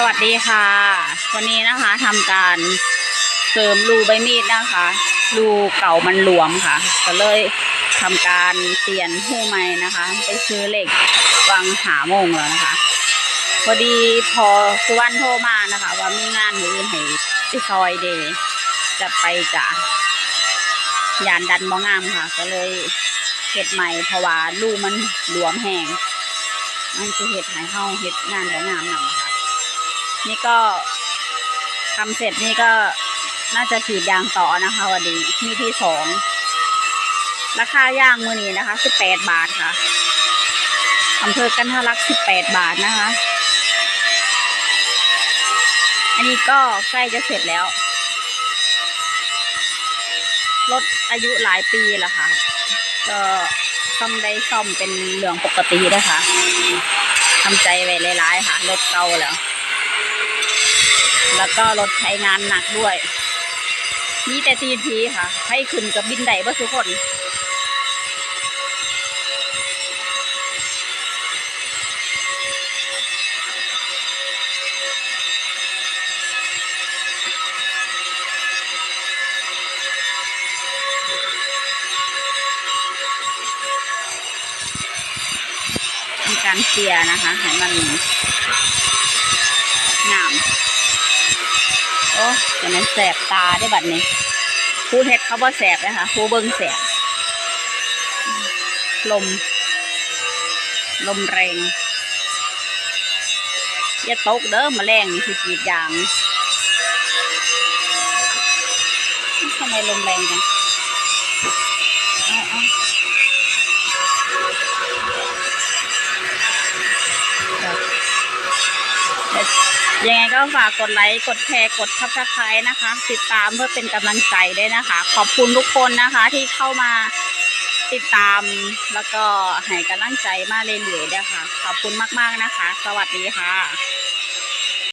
สวัสดีค่ะ วันนี้นะคะทำการเสริมรูใบมีดนะคะ รูเก่ามันหลวมค่ะ ก็เลยทำการเปลี่ยนหูใหม่นะคะ ไปซื้อเหล็กวังหาโมงแล้วนะคะ พอดีพอสุวรรณโทรมานะคะ ว่ามีงานอื่นให้ไปซอยเดย์จะไปจะยานดันมองามค่ะ ก็เลยเฮ็ดใหม่เพราะว่ารูมันหลวมแหงมันจะเฮ็ดให้เฮาเฮ็ดงานบ่งามหนำค่ะ นี่ก็ทำเสร็จนี่ก็น่าจะขีดยางต่อนะคะ วันนี้มีที่สองราคาย่างมือนี้นะคะสิบแปดบาทค่ะอำเภอกันทะลักสิบแปดบาทนะคะ อันนี้ก็ใกล้จะเสร็จแล้วรถอายุหลายปีแล้วค่ะ ก็ต้องได้ซ่อมเป็นเรื่องปกตินะคะทำใจไว้หลายๆค่ะรถเก่าแล้ว แล้วก็รถใช้งานหนักด้วย มีแต่ตีนทีค่ะ ให้ขึ้นกับบินไดบ่ทุกคนมีการเสียนะคะ ให้มันงาม โอ้จะมันแสบตาได้บัดนี้ผู้เฮ็ดเขาบ่แสบนะคะผู้เบิ้งแสบ ลม ลมแรงอย่าตกเด้อมาแรงนี่คือกีดยางทำไมลมแรงจัง ยังไงก็ฝากกดไลค์กดแชร์กดทับสไครต์นะคะ ติดตามเพื่อเป็นกำลังใจด้วยนะคะ ขอบคุณทุกคนนะคะที่เข้ามาติดตามแล้วก็ให้กำลังใจมาเรื่อยๆด้วยค่ะขอบคุณมากๆนะคะ สวัสดีค่ะ